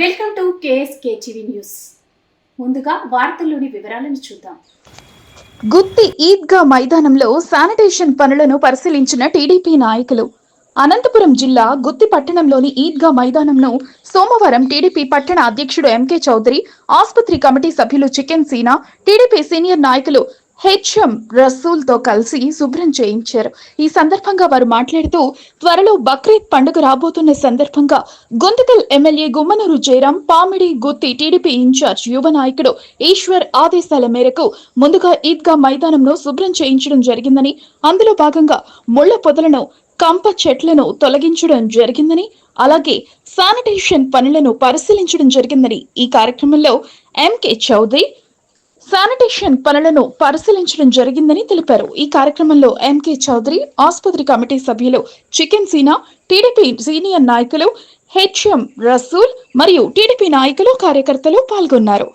Welcome to KSK TV news. ముందుగా వార్తల్లోని వివరాలను చూద్దాం. గుత్తి ఈద్గా మైదానంలో శానిటేషన్ పనులను పరిశీలించిన టీడీపీ నాయకులు. అనంతపురం జిల్లా గుత్తి పట్టణంలోని ఈద్గా మైదానంను సోమవారం టీడీపీ పట్టణ అధ్యక్షుడు ఎంకే చౌదరి ఆసుపత్రి కమిటీ సభ్యులు చికెన్ సీనా టీడీపీ సీనియర్ నాయకులు హెచ్ఎం రసూల్తో కలిసి శుభ్రం చేయించారు. ఈ సందర్భంగా వారు మాట్లాడుతూ త్వరలో బక్రీద్ పండుగ రాబోతున్న సందర్భంగా Guntakal MLA Gummanur Jayaram Pamidi Gutti TDP incharge యువ నాయకుడు ఈశ్వర్ ఆదేశాల మేరకు ముందుగా ఈద్గా మైదానంలో శుభ్రం చేయించడం జరిగిందని అందులో భాగంగా ముళ్ళ పొదలను కంప చెట్లను తొలగించడం జరిగిందని అలాగే శానిటేషన్ పనులను పరిశీలించడం జరిగిందని ఈ కార్యక్రమంలో ఎంకే చౌదరి శానిటేషన్ పనులను పరిశీలించడం జరిగిందని తెలిపారు. ఈ కార్యక్రమంలో ఎంకే చౌదరి ఆసుపత్రి కమిటీ సభ్యులు చికెన్ సీనా టీడీపీ సీనియర్ నాయకులు హెచ్ఎం రసూల్ మరియు టీడీపీ నాయకులు కార్యకర్తలు పాల్గొన్నారు.